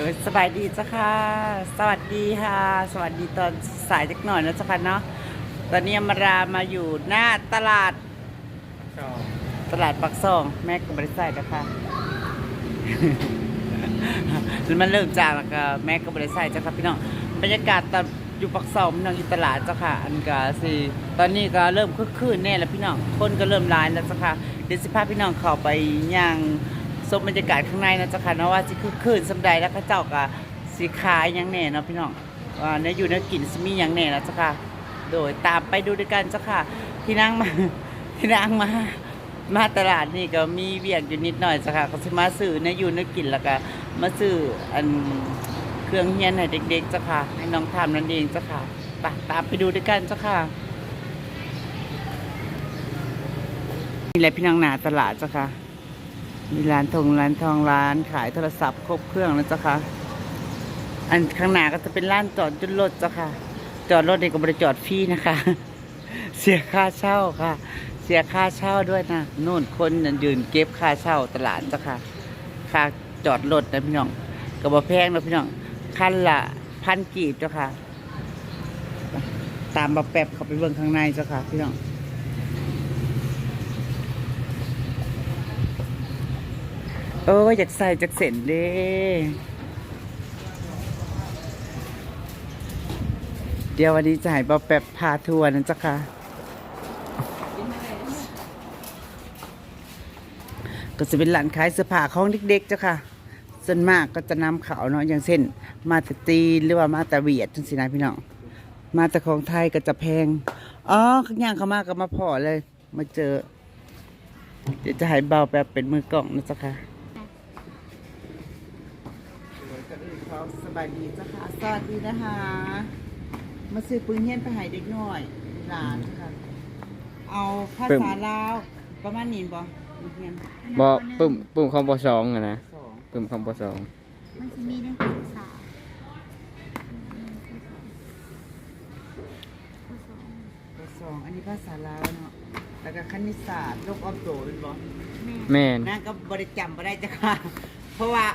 โดยสบายดีจ้ะค่ะ สวัสดีค่ะ สวัสดีตอนสายจักหน่อยนะจ้ะค่ะเนาะ ตอนนี้อมรามาอยู่หน้าตลาดชอบตลาดปักซอง แม่ก็บริษัทนะคะแล้วมันเริ่มจากแล้วก็แม่ก็บริษัทจ้ะค่ะพี่น้อง บรรยากาศตอนอยู่ปักซองพี่น้องอยู่ตลาดเจ้าค่ะ อันก็สิตอนนี้ก็เริ่มคึกคืนแน่แล้วพี่น้อง คนก็เริ่มร้ายแล้วเจ้าค่ะ เดี๋ยวสิพาพี่น้องเข้าไปย่าง ชมบรรยากาศข้างในนะจ้าค่ะเนะว่าสิคึกคืนสำใดแล้วเขาเจ้าก็สิขายยังแน่เนาะพี่น้องว่าเนื้ออยู่เนื้อกินสมียังแน่นะจ้าค่ะ โดยตามไปดูด้วยกันจ้าค่ะที่นั่งมาที่นั่งมามาตลาดนี่ก็มีเวียกอยู่นิดหน่อยจ้ะค่ะก็สิมาซื้อเนื้ออยู่เนื้อกินแล้วก็มาซื้ออันเครื่องเฮียนให้เด็กๆจ้ะค่ะให้น้องทำนั่นเองจ้ะค่ะไปตามไปดูด้วยกันจ้ะค่ะนี่แหละพี่น้องหนาตลาดจ้ะค่ะ มีร้านทงร้านทองร้านขายโทรศัพท์ครบเครื่องแล้วจ้ะค่ะ อันข้างหน้าก็จะเป็นร้านจอดจุดรถจ้ะค่ะ จอดรถเด็กก็บริจอดฟรีนะคะ เสียค่าเช่าค่ะ เสียค่าเช่าด้วยนะนู่นคนนั่นยืนเก็บค่าเช่าตลาดจ้ะค่ะ ค่าจอดรถนะพี่น้องก็บ่แพงนะพี่น้องคันละพันกีบจ้าค่ะ ตามมาแป๊บเข้าไปเบิ่งข้างในจ้าค่ะพี่น้อง เอออยากใส่จากเส้นเด้เดี๋ยววันนี้จะให้บอแปบพาทัวร์นะจ๊ะค่ะ ก็จะเป็นร้านขายเสื้อผ้าของเด็กๆเจ้าค่ะส่วนมากก็จะนำเขาเนาะอย่างเช่น มาแต่จีหรือว่ามาแต่เวียดจังสินะพี่น้องมาแต่ของไทยก็จะแพงอ๋อข้างย่างเขามาก็มาพอเลย มาเจอ เดี๋ยวจะให้เบาแบบเป็นมือกล่องนะจ๊ะค่ะส บายดีจ้ะค่ะ สวัสดีนะคะ มาซื้อปืนเฮียนไปให้เด็กน้อยหลานค่ะ เอาภาษาลาวประมาณนี้บ่ปืนเฮียนบอปุ่มปุ่มคอมโบสองอะนะสองปุ่มคอมโบสองมันจะมีเรื่องการศึกษาตัวสองอันนี้ภาษาลาวเนาะแล้วก็คณิตศาสตร์โลกออมโตเป็นบ่แม่แม่นนั่นก็บริจำบ่ได้จ้ะค่ะ เพราะว่า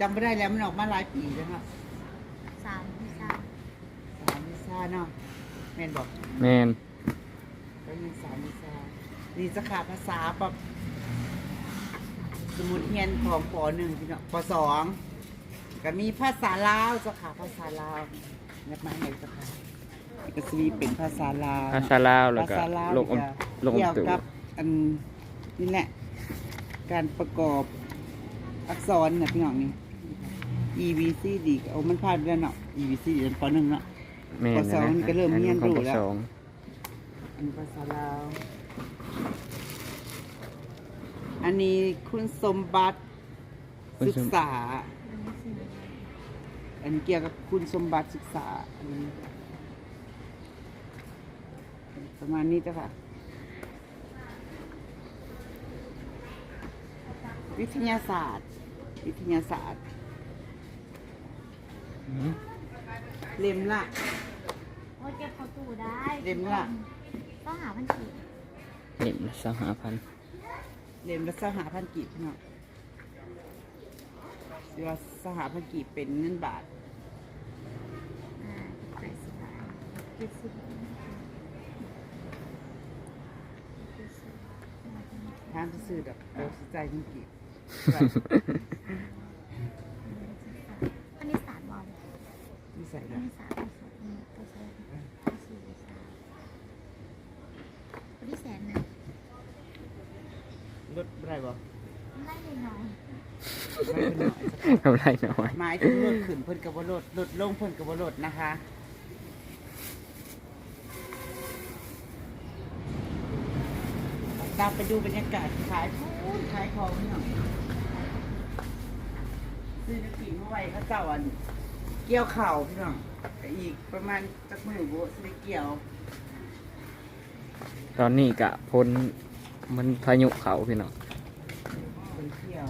จำไม่ได้แล้วมันออกมาหลายปีแล้วครับสามวิชาสามวิชาเนาะแม่นบอกแม่นก็มีสามวิชานี่จะขาภาษาแบบสมุดเฮียนของปหนึ่งพี่น้องปสองก็มีภาษาลาวจะขาภาษาลาวนักมาไหนจะขาก็จะมีเป็นภาษาลาวภาษาลาวแล้วภาก็ษาลาวโลกอมนี่โลกอเกี่มยวตู่กับอันนี่แหละ การประกอบอักษรนะพี่น้องนี่ E V C D เอามันพลาดไปแล้วเนาะ E V C D ปหนึ่งเนาะ แม่นปสองนี่ก็เริ่มเรียนรู้แล้วคอมโบสองอันนี้ภาษาลาว อันนี้คุณสมบัติศึกษา อันนี้เกี่ยวกับคุณสมบัติศึกษาอันนี้ประมาณนี้จ้ะค่ะ วิทยาศาสตร์ วิทยาศาสตร์อืม เล่มละโอ้เก็บเข้าตู้ได้เล่มละต้องหาพันกีบเห็นสหพันธ์เล่มละสหพันกีบพี่น้องสิว่าสหพันกีบเป็นเงินบาทอ่าแปดสิบบาทเจ็ดสิบทานซื้อดอกเราสิใจจริงกีบ อันนี้สามวัน นี่ใส่ห้าสามสองไปใส่สี่วิชาอันนี้แสนนึ่งลดไรบ่ไล่เลยหน่อยไม่หน่อยสักำไรน้อยหมายถึงลดขึ้นเพิ่นกับว่าลดลดลงเพิ่นกับว่าลดนะคะตามไปดูบรรยากาศขายพูนขายของนี่หน่อยซื้อน้ำกินเมื่อไหร่เขาเจ้าอัน เกี่ยวเข่าวพี่น้องก็อีกประมาณจักมือโบสิได้เกี่ยว ตอนนี้กะพ้นมันพายุเขาพี่น้องเป็นเกี่ยว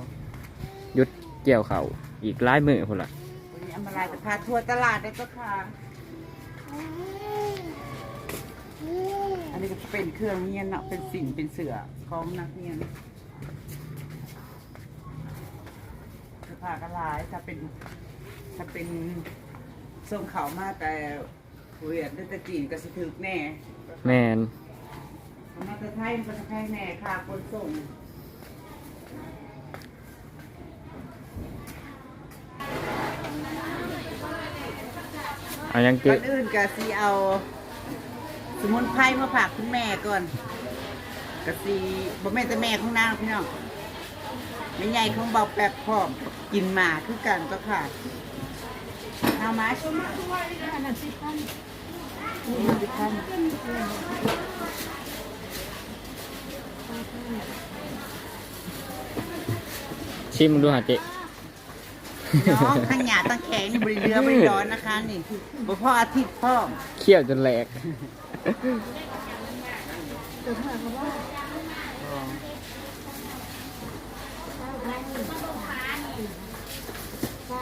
หยุดเกี่ยวเขาอีกหลายมือพุ่นละวันนี้อัมมาลายจะพาทัวร์ตลาดได้เจ้าค่ะ อันนี้ก็จะเป็นเครื่องเงียนเนาะเป็นสิ่งเป็นเสือของนักเรียนเสื้อผ้าค่ะก็หลายถ้าเป็น ถ้าเป็นส่งเขามาแต่เวียดหรือแต่จีนก็สิถึกแน่แมนมาแต่ไทยมันก็จะแพงแน่ค่ะคนส่งเอายังก่เจ๊อนอื่นก็สิเอา สมุนไพรมาฝากคุณแม่ก่อนก็สิบ่แม่นแต่แม่ของนางพี่น้องแม่ใหญ่ของเบาแป๊บพร้อมกินหมาคือกันเจ้าค่ะ เอามาชมมาด้วยอันนั้นสิท่านสิท่านชิมดูหาเจ๊น้องขังหยาตั้งแข็งนี่บริเรือบริร้อนนะคะนี่บ่พ่ออาทิตย์พ่อมเคี่ยวจนแหลก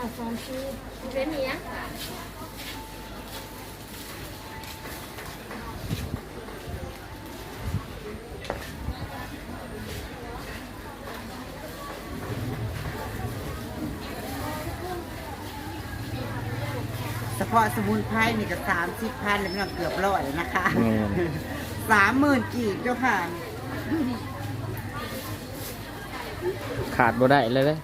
ป้าสอนชื่อเป็นเนี้ยเฉพาะสมุนไพรนี่ก็สามสิบพันแล้วพี่น้องเกือบร้อยนะคะแม่น สามหมื่นกีบเจ้าค่ะ ขาดบ่ได้เลยเด้ย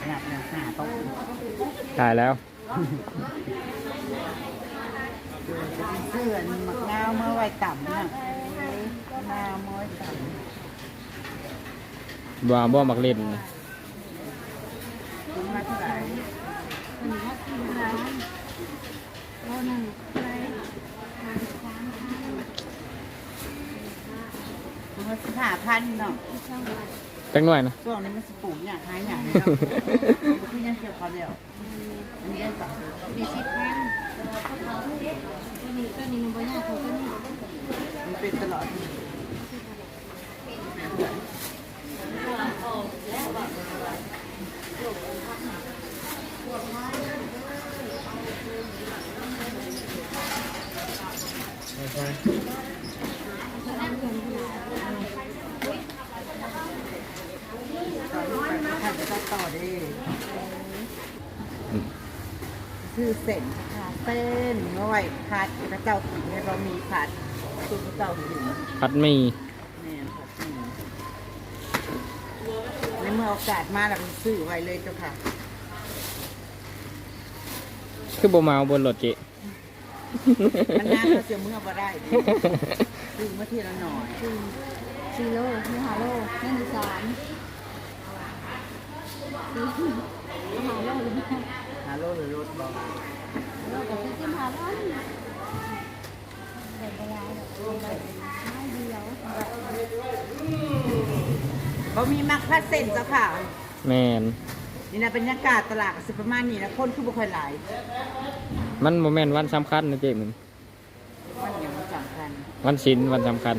ขนาดหนึ่งห้าโต๊ะ ตายแล้วเสื้อนี่มักงาวเมื่อไว้ต่ำนะงาวเมื่อไว้ต่บ่าบ่มักเล่นำคุณมาเท่าไหร่เป็นวัดที่ร้านเราหนึ่งไรทางสามทางคุณมาสิบห้าพันเนาะที่ช่องวัด จังหน่อยนะช่วงนี้มันสปลูกเนี่ยหายอย่างนี้เนาะพี่ยังเกี่ยวกับเดียวอันนี้ได้ต่อมีสิบพันตัวนี้ตัวนี้มันบ่ยากเท่าตัวนี้มันเป็นตลอด ท่านจะต้องต่อได้ ซื้อเส้นค่ะเส้นน้อยผัดพระเจ้าถึงให้เรามีผัดซุปพระเจ้าถึงพัดหมีนี่ผัดนี่ในเมื่อโอกาสมาเราซื้อไว้เลยเจ้าค่ะ คือบ่มาเอาบนรถเจ๊ มันน่าเขาเสียเมื่อบ่ได้ซื้อมาทีละหน่อยสี่สี่โลนี่ห้าโลนี่มีสามสี่ห้าโลหรือไม่หาโลหรือรถบอกโลกับสี่สิบห้าพันแต่เวลาแบบไม่เดียวเขามีมักพัดเส้นเจ้าค่ะ แมนนี่นะบรรยากาศตลาดสิประมาณนี้นะคนคือบ่ค่อยหลายมันโมแมนต์วันสำคัญนะเจ๊มึงมันอย่างมันสำคัญวันศิลวันสำคัญ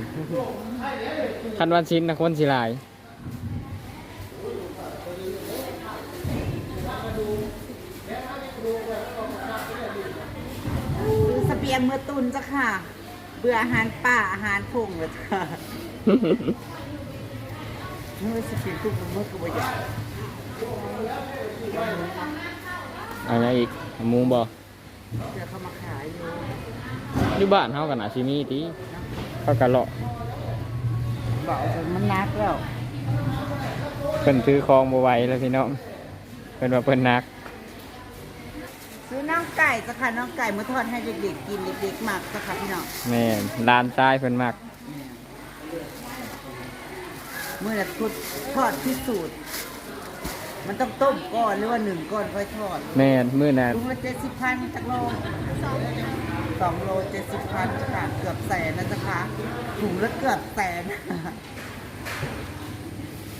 คันวันศิลนะคนสิหลาย ซื้อเสเบี ยงเมื่อตุนเจ้าค่ะ เบื่ออาหารป่าอาหารพงเลยจ้ะเมื่อสิกินทุกมื้อก็บ่อยากเอะไรอีกหมูบ่เจอเขามาขายอยู่อยู่บ้านเฮากันอาชิมีติเขากันเลาะบอกจนมันนักแล้ว เพิ่นซื้อของบ่ไหวแล้วพี่น้องเพิ่นว่าเพิ่นหนัก ซื้อน้องไก่เจ้าค่ะน้องไก่มาทอดให้เด็กๆกินเด็กๆมากเจ้าค่ะพี่น้องแม่นลานทรายเพิ่นมักเมื่อทุดทอดพิสูจน์มันต้องต้มก้อนหรือว่าหนึ่งก้อนค่อยทอดแม่นมื้อน่ะถุงละเจ็ดสิบพันจากโลสองโลเจ็ดสิบพันค่ะเกือบแสนนะจ๊ะคะถุงละเกือบแสน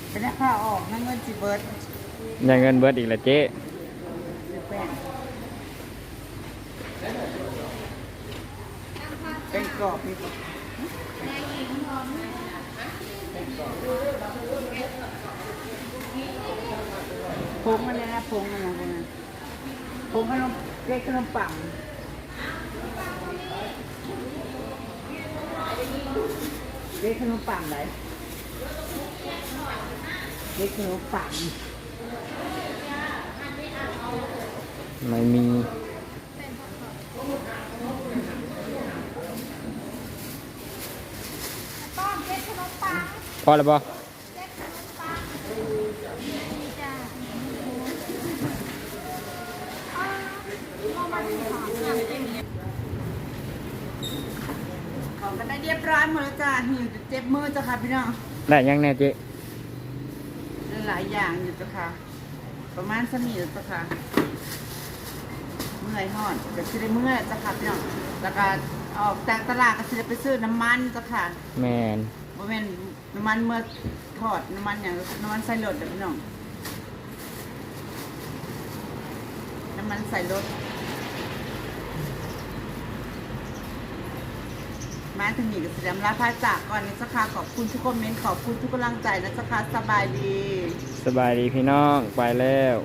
เป็นราคาออกนะเงินสิเบิร์ดได้เงินเบิดอีกแล้วเจ๊ ซื้อแป้ง เป็นกรอบพี่ผงมันเลยนะผงมันนะพวกนั้นผงขนมเค้กขนมปังเด็กขนมปังไหนเด็กขนมปังไม่มี ป้อมเจ็ดขนมปัง พอแล้วบ่เจ็ดขนมปังนี่จ้าอ้าวมองมาที่หอมงามจริงของกันได้เรียบร้อยหมดแล้วจ้าหิวจะเจ็บมือจ้ะค่ะพี่น้องได้ยังแน่เจ๊หลายอย่างอยู่จ้ะค่ะ ประมาณสมีจ้ะค่ะ เมื่อยหอนเดี๋ยวจะได้เมื่อยจ้ะค่ะพี่น้องแล้วก็ออกจากตลาดก็จะได้ไปซื้อน้ำมันจ้ะค่ะ แมนบ่แม่น น้ำมันเมื่อทอดน้ำมันอย่างน้ำมันใส่รถเด้อพี่น้องน้ำมันใส่รถมาถึงนี่ก็แสดงลาพาจากก่อนนะสักค่ะขอบคุณทุกคอมเมนต์ขอบคุณทุกกำลังใจนะสักค่ะสบายดี สบายดีพี่น้องไปแล้ว